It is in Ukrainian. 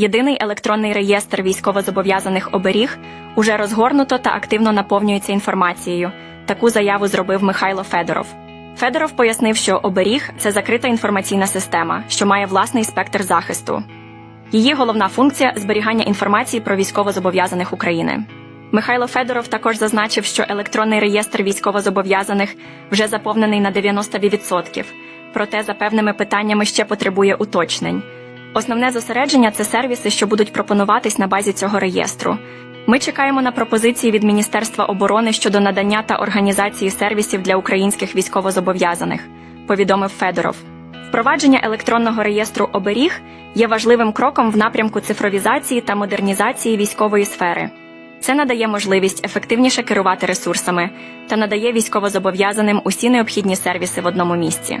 Єдиний електронний реєстр військовозобов'язаних оберіг уже розгорнуто та активно наповнюється інформацією. Таку заяву зробив Михайло Федоров. Федоров пояснив, що оберіг це закрита інформаційна система, що має власний спектр захисту. Її головна функція зберігання інформації про військовозобов'язаних України. Михайло Федоров також зазначив, що електронний реєстр військовозобов'язаних вже заповнений на 90%, проте за певними питаннями ще потребує уточнень. Основне зосередження це сервіси, що будуть пропонуватись на базі цього реєстру. Ми чекаємо на пропозиції від Міністерства оборони щодо надання та організації сервісів для українських військовозобов'язаних, повідомив Федоров. Впровадження електронного реєстру оберіг є важливим кроком в напрямку цифровізації та модернізації військової сфери. Це надає можливість ефективніше керувати ресурсами та надає військовозобов'язаним усі необхідні сервіси в одному місці.